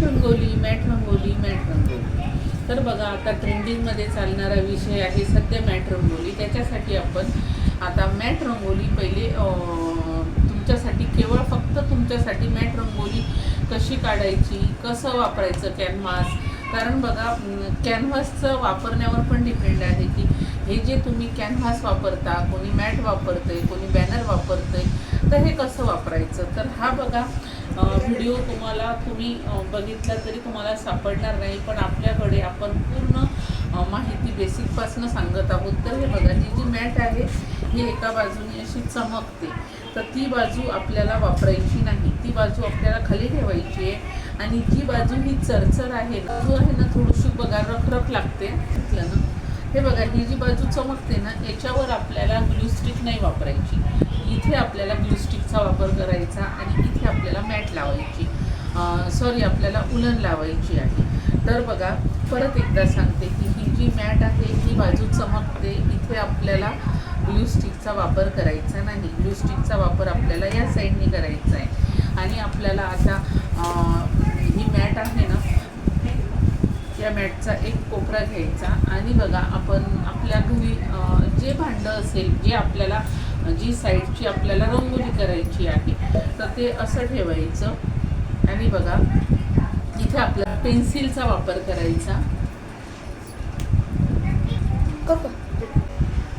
Mat rangoli mat rangoli mat rangoli. तर बघा आता ट्रेंडिंगमध्ये चालणारा विषय आहे सध्या मॅट रंगोली. त्याच्यासाठी आपण आता मॅट रंगोली पहिले तुमच्यासाठी केवळ फक्त तुमच्यासाठी मॅट रंगोली कशी काढायची कसं वापरायचं कॅनव्हास कारण बघा कॅनव्हासचं वापरण्यावर पण डिपेंड आहे की हे जे तुम्ही कॅनव्हास वापरता कोणी मॅट वापरतंय कोणी बॅनर वापरतंय तर हे कसं वापरायचं? तर हा बघा व्हिडिओ तुम्हाला तुम्ही बघितला तरी तुम्हाला सापडणार नाही पण आपल्याकडे आपण पूर्ण माहिती बेसिकपासनं सांगत आहोत. तर हे बघा ही जी मॅट आहे ही एका बाजूने अशी चमकते. तर ती बाजू आपल्याला वापरायची नाही. ती बाजू आपल्याला खाली ठेवायची आहे. आणि जी बाजू ही चरचर आहे ना जो आहे ना थोडीशी बघा रखरख लागते. ना हे बघा ही जी बाजू चमकते ना याच्यावर आपल्याला ग्लूस्टिक नाही वापरायची. इथे आपल्याला ग्लूस्टिकचा वापर करायचा आणि इथे आपल्याला मॅट लावायची. सॉरी आपल्याला उलन लावायची आहे. तर बघा परत एकदा सांगते की ही जी मॅट आहे ही बाजू चमकते. इथे आपल्याला ग्लूस्टिकचा वापर करायचा नाही. ग्लूस्टिकचा वापर आपल्याला या साईडने करायचा आहे. आणि आपल्याला आता अं, ही मॅट आहे ना या मॅटचा एक कोपरा घ्यायचा. आणि बघा आपण आपल्या घरी जे भांडं असेल जे आपल्याला जी साईडची आपल्याला रंगोली करायची आहे तर ते असं ठेवायचं. आणि बघा इथे आपला पेन्सिलचा वापर करायचा.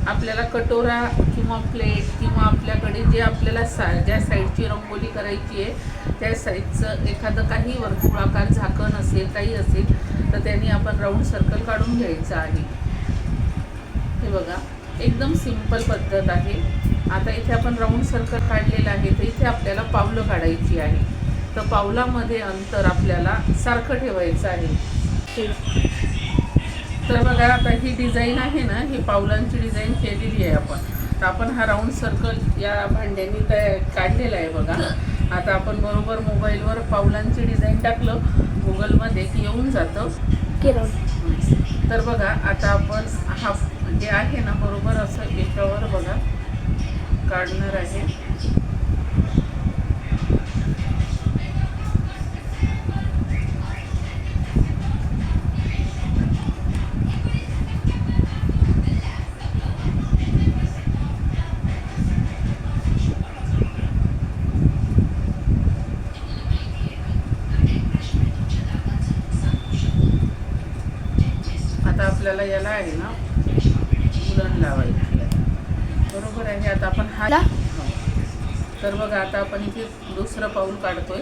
आपल्याला कटोरा किंवा प्लेट किंवा आपल्याकडे जे आपल्याला सा ज्या साईडची रंगोली करायची आहे त्या साईडचं एखादं काही वर्तुळाकार झाकण असेल काही असेल तर त्यांनी आपण राऊंड सर्कल काढून घ्यायचं आहे. हे बघा एकदम सिंपल पद्धत आहे. आता इथे आपण राऊंड सर्कल काढलेलं आहे तर इथे आपल्याला पावलं काढायची आहे. तर पावलामध्ये अंतर आपल्याला सारखं ठेवायचं आहे. तर बघा आता ही डिझाईन आहे ना ही पावलांची डिझाईन केलेली आहे आपण. तर आपण हा राऊंड सर्कल या भांड्यांनी तयार काढलेला आहे बघा. आता आपण बरोबर मोबाईलवर पावलांची डिझाईन टाकलं गुगलमध्ये की येऊन जातं. तर बघा आता आपण हा जे आहे ना बरोबर असं एकावर बघा काढणार आहे. आपल्याला याला आहे ना उलन लावायची बरोबर आहे आता आपण हा? हो. तर बघा आता आपण इथे दुसरं पाऊल काढतोय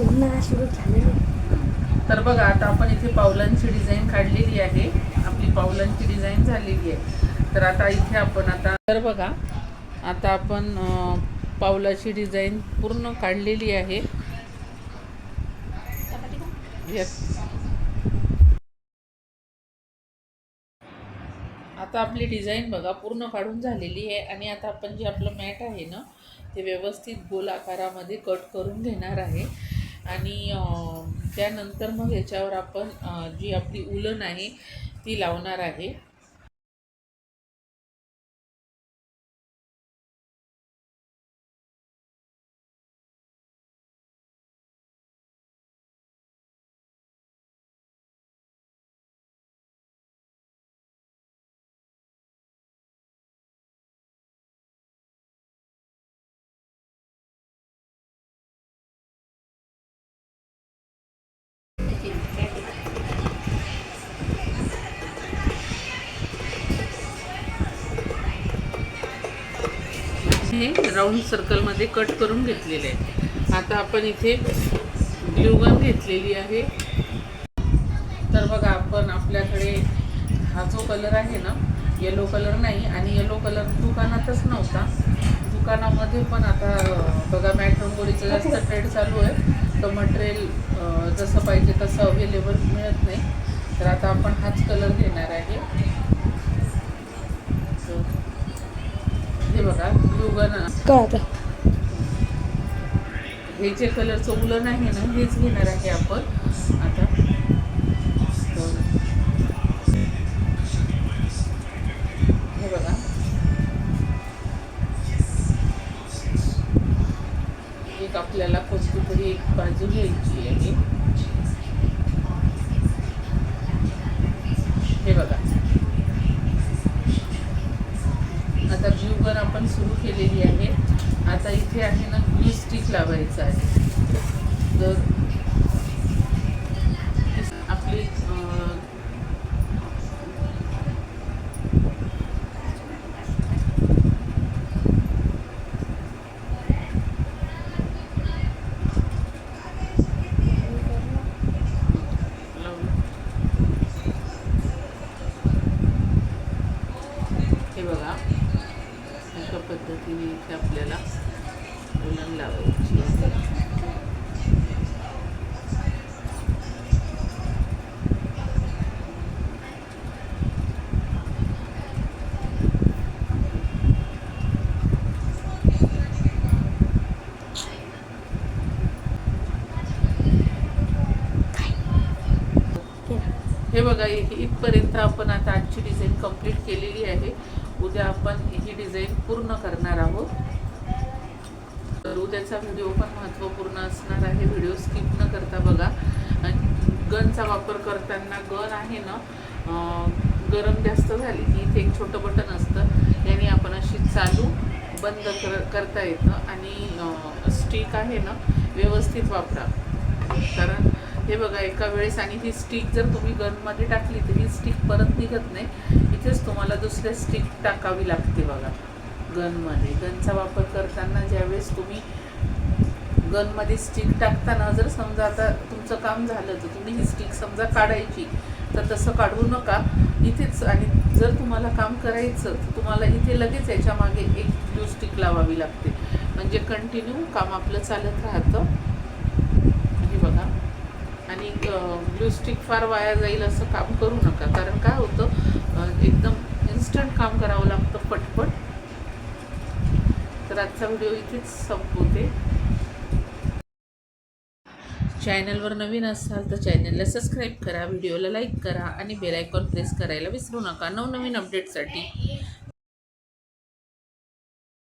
सुरू झालेलं तर बघा आता आपण इथे पावलांची डिझाईन काढलेली आहे. आपली पावलांची डिझाईन झालेली आहे. तर आता इथे आपण आता तर बघा आता आपण पावलाची डिझाईन पूर्ण काढलेली आहे. आता आपली डिझाईन बघा पूर्ण काढून झालेली आहे. आणि आता आपण जे आपलं मॅट आहे ना ते व्यवस्थित गोल आकारामध्ये कट करून घेणार आहे. आणि त्यानंतर मग याच्यावर आपण जी आपली उलन आहे ती लावणार आहे. हे राऊंड सर्कलमध्ये कट करून घेतलेले आहे. आता आपण इथे ग्लुगन घेतलेली आहे. तर बघा आपण आपल्याकडे हा जो कलर आहे ना येलो कलर नाही आणि येलो कलर दुकानातच नव्हता. दुकानामध्ये पण आता बघा मॅट जास्त ट्रेड चालू आहे. तर मटेरियल जसं पाहिजे तसं अवेलेबल मिळत नाही. तर आता आपण हाच कलर घेणार आहे. हे आता हे जे कलरचं उलन आहे ना हेच घेणार आहे आपण. आता. हे बघा. एक आपल्याला कोणती तरी एक बाजू घ्यायची आहे. हे बघा आता ब्ल्यू गन आपण सुरू केलेली आहे. आता इथे आहे ना ग्लू स्टिक लावायचं आहे. तर आपली अं, लावून हे बघा अशा पद्धतीने इथे आपल्याला उलण लावायची हे बघा इ- इथपर्यंत आपण आता आजची डिझाईन कंप्लीट केलेली आहे. उद्या आपण ही डिझाईन पूर्ण करणार आहोत. उद्याचा व्हिडिओ पण महत्त्वपूर्ण असणार आहे. व्हिडिओ स्किप न करता बघा. गनचा वापर करताना गन आहे ना गरम जास्त झाली की इथे एक छोटं बटन असतं. याने आपण अशी चालू बंद कर करता येतं. आणि स्टिक आहे ना व्यवस्थित वापरा. कारण हे बघा एका वेळेस आणि ही स्टिक जर तुम्ही गनमध्ये टाकली तर ही स्टिक परत निघत नाही. इथेच तुम्हाला दुसऱ्या स्टिक टाकावी लागते बघा. गनमध्ये गनचा वापर करताना ज्यावेळेस तुम्ही गनमध्ये स्टिक टाकताना जर समजा आता तुमचं काम झालं तर तुम्ही ही स्टिक समजा काढायची तर तसं काढू नका. इथेच आणि जर तुम्हाला काम करायचं तर तुम्हाला इथे लगेच याच्या मागे एक ब्लू स्टिक लावावी लागते. म्हणजे कंटिन्यू काम आपलं चालत राहतं. हे बघा. आणि ब्लू स्टिक फार वाया जाईल असं काम करू नका. कारण काय होतं एकदम इन्स्टंट काम करावं लागतं पटपट. तर आजचा व्हिडिओ इथेच संपवते. चॅनलवर नवीन असाल तर चॅनलला सबस्क्राईब करा व्हिडिओला लाईक करा आणि बेलायकॉन प्रेस करायला विसरू नका. नवनवीन अपडेटसाठी